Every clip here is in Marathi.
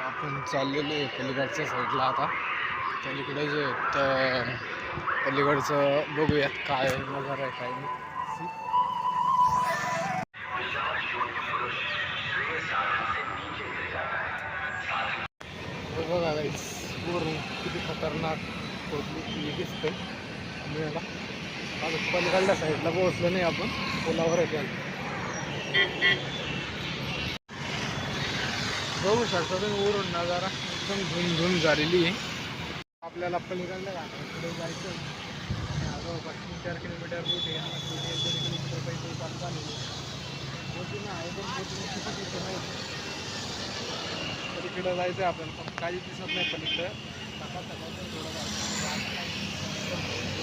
आपण चाललेलो आहे पलीकडच्या साईडला आता. पलीकडे जे तर पलीकडचं बघूयात काय नजर आहे काय नाही. बघा गाईस पूर्ण किती खतरनाक खोदली दिसते आणि आता पलीकडल्या साईडला पोहोचलो नाही आपण पुलावर आहे. बघू शकता तुम्ही वरून नजारा एकदम झुमझुम झालेली आहे. आपल्याला पलीकडल्या घाटाकडे जायचं आहे. जवळपास तीन चार किलोमीटर रूट आहे. तीन किलोमीटर आहे. पलीकडं जायचं आहे आपण पण काही दिसत नाही पलीकडं. सकाळ सकाळचं थोडं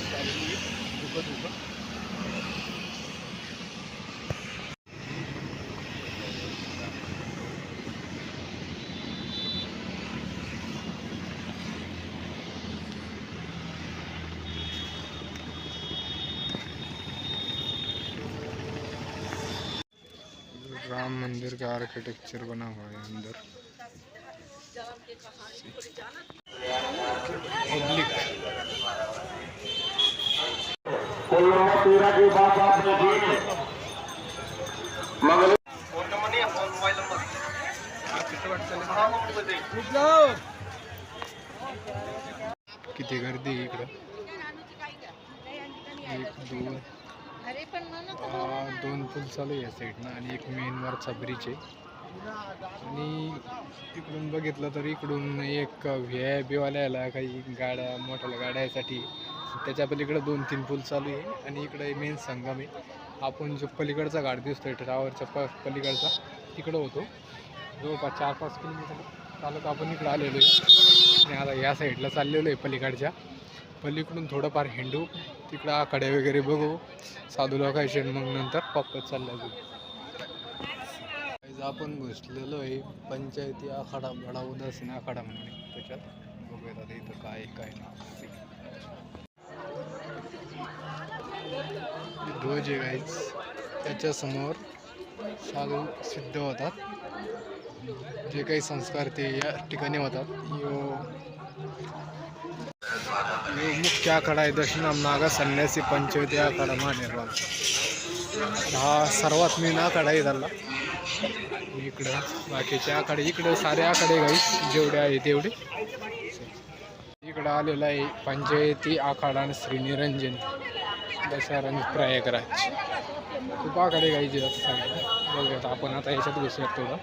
झालेली आहे. राम मंदिर का आर्किटेक्चर बना हुआ है अंदर। किती गर्दी इकडं? एक दो अं, पूल चालू आहे या साईडनं आणि एक मेनवरचा ब्रिज आहे. आणि इकडून बघितलं तर इकडून एक व्ही आय पीवाल्याला काही गाड्या मोठ्या गाड्यासाठी त्याच्या पलीकडे दोन तीन पूल चालू आहे आणि इकडे मेन संगम आहे. आपण जो पलीकडचा घाट दिसतोय टावरच्या प पलीकडचा तिकडं होतो. जवळपास चार पाच किलोमीटर चालत आपण इकडं आलेलो आहे. आणि आता या साईडला चाललेलो आहे पलीकडच्या. पलीकडून थोडंफार हिंडू तिकडं आखाडे वगैरे बघू. साधू लोकांचे आणि मग नंतर वापस चाललं जाऊ. आपण घुसलेलो आहे पंचायती आखाडा बडा उदासीन आखाडा म्हणून त्याच्यात. बघूयात आता इथं काय काय नाही. ध्वज आहे गाईच त्याच्यासमोर साधू सिद्ध होतात. जे काही संस्कार ते या ठिकाणी होतात. यो मुख्य आखाडा आहे दशनाम नागा संन्यासी पंचायती आखाडा महानिर्वाण हा सर्वात मेन आखाडा आहे त्याला. इकडं बाकीचे आखाडे इकडं सारे आखाडे गाई जेवढे आहे तेवढे. इकडं आलेला आहे पंचायती आखाडा आणि श्रीनिरंजन दशहरा प्रयागराज. खूप आखाडे गाईचे असं सांगितलं बघूयात आपण आता याच्यात घुसूयात थोडं